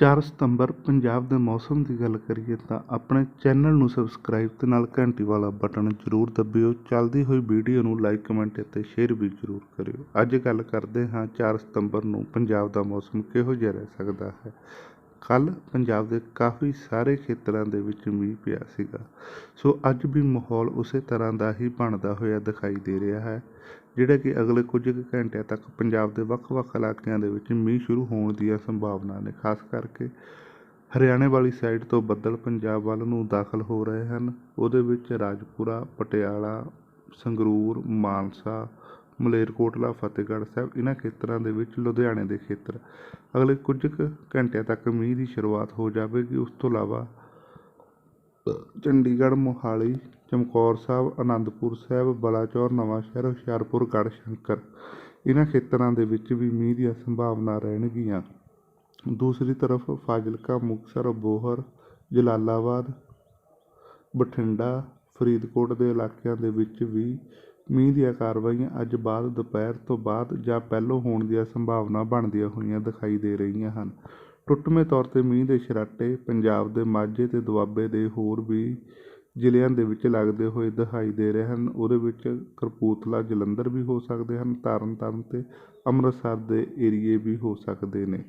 ਚਾਰ ਸਤੰਬਰ ਪੰਜਾਬ ਦੇ ਮੌਸਮ ਦੀ ਗੱਲ ਕਰੀਏ ਤਾਂ ਆਪਣੇ ਚੈਨਲ ਨੂੰ ਸਬਸਕ੍ਰਾਈਬ ਤੇ ਨਾਲ ਘੰਟੀ ਵਾਲਾ ਬਟਨ ਜ਼ਰੂਰ ਦਬਿਓ। ਚੱਲਦੀ ਹੋਈ ਵੀਡੀਓ ਨੂੰ ਲਾਈਕ ਕਮੈਂਟ ਅਤੇ ਸ਼ੇਅਰ ਵੀ ਜ਼ਰੂਰ ਕਰਿਓ। ਅੱਜ ਗੱਲ ਕਰਦੇ ਹਾਂ 4 ਸਤੰਬਰ ਨੂੰ ਪੰਜਾਬ ਦਾ ਮੌਸਮ ਕਿਹੋ ਜਿਹਾ ਰਹਿ ਸਕਦਾ ਹੈ। ਕੱਲ ਪੰਜਾਬ ਦੇ ਕਾਫੀ ਸਾਰੇ ਖੇਤਰਾਂ ਦੇ ਵਿੱਚ ਮੀਂਹ ਪਿਆ ਸੀਗਾ। ਸੋ ਅੱਜ ਵੀ ਮਾਹੌਲ ਉਸੇ ਤਰ੍ਹਾਂ ਦਾ ਹੀ ਬਣਦਾ ਹੋਇਆ ਦਿਖਾਈ ਦੇ ਰਿਹਾ ਹੈ। ਜਿਹੜਾ ਕਿ ਅਗਲੇ ਕੁਝ ਕੁ ਘੰਟਿਆਂ ਤੱਕ ਪੰਜਾਬ ਦੇ ਵੱਖ-ਵੱਖ ਇਲਾਕਿਆਂ ਦੇ ਵਿੱਚ ਮੀਂਹ ਸ਼ੁਰੂ ਹੋਣ ਦੀਆਂ ਸੰਭਾਵਨਾ ਨੇ, ਖਾਸ ਕਰਕੇ ਹਰਿਆਣੇ ਵਾਲੀ ਸਾਈਡ ਤੋਂ ਬੱਦਲ ਪੰਜਾਬ ਵੱਲ ਨੂੰ ਦਾਖਲ ਹੋ ਰਹੇ ਹਨ। ਉਹਦੇ ਵਿੱਚ ਰਾਜਪੁਰਾ, ਪਟਿਆਲਾ, ਸੰਗਰੂਰ, ਮਾਨਸਾ, ਮਲੇਰਕੋਟਲਾ, ਫਤਿਹਗੜ੍ਹ ਸਾਹਿਬ ਇਹਨਾਂ ਖੇਤਰਾਂ ਦੇ ਵਿੱਚ ਲੁਧਿਆਣੇ ਦੇ ਖੇਤਰ। ਅਗਲੇ ਕੁਝ ਕੁ ਘੰਟਿਆਂ ਤੱਕ ਮੀਂਹ ਦੀ ਸ਼ੁਰੂਆਤ ਹੋ ਜਾਵੇਗੀ। ਉਸ ਤੋਂ ਇਲਾਵਾ ਚੰਡੀਗੜ੍ਹ, ਮੋਹਾਲੀ ਚਮਕੌਰ ਸਾਹਿਬ, ਅਨੰਦਪੁਰ ਸਾਹਿਬ, ਬਲਾਚੌਰ ਨਵਾਂਸ਼ਹਿਰ ਹੁਸ਼ਿਆਰਪੁਰ ਗੜ੍ਹਸ਼ੰਕਰ ਇਹਨਾਂ ਖੇਤਰਾਂ ਦੇ ਵਿੱਚ ਵੀ ਮੀਂਹ ਦੀਆਂ ਸੰਭਾਵਨਾ ਰਹਿਣਗੀਆਂ। ਦੂਸਰੀ ਤਰਫ ਫਾਜ਼ਿਲਕਾ, ਮੁਕਤਸਰ, ਬੋਹਰ, ਜਲਾਲਾਬਾਦ, ਬਠਿੰਡਾ, ਫਰੀਦਕੋਟ ਦੇ ਇਲਾਕਿਆਂ ਦੇ ਵਿੱਚ ਵੀ ਮੀਂਹ ਦੀਆਂ ਕਾਰਵਾਈਆਂ ਅੱਜ ਬਾਅਦ ਦੁਪਹਿਰ ਤੋਂ ਬਾਅਦ ਜਾਂ ਪਹਿਲੋਂ ਹੋਣ ਦੀਆਂ ਸੰਭਾਵਨਾ ਬਣਦੀਆਂ ਹੋਈਆਂ ਦਿਖਾਈ ਦੇ ਰਹੀਆਂ ਹਨ। ਟੁੱਟਵੇਂ ਤੌਰ 'ਤੇ ਮੀਂਹ ਦੇ ਛਰਾਟੇ ਪੰਜਾਬ ਦੇ ਮਾਝੇ ਅਤੇ ਦੁਆਬੇ ਦੇ ਹੋਰ ਵੀ ਜ਼ਿਲ੍ਹਿਆਂ ਦੇ ਵਿੱਚ ਲੱਗਦੇ ਹੋਏ ਦਿਖਾਈ ਦੇ ਰਹੇ ਹਨ। ਉਹਦੇ ਵਿੱਚ ਕਪੂਰਥਲਾ, ਜਲੰਧਰ ਵੀ ਹੋ ਸਕਦੇ ਹਨ। ਤਰਨ ਤਾਰਨ ਅਤੇ ਅੰਮ੍ਰਿਤਸਰ ਦੇ ਏਰੀਏ ਵੀ ਹੋ ਸਕਦੇ ਨੇ।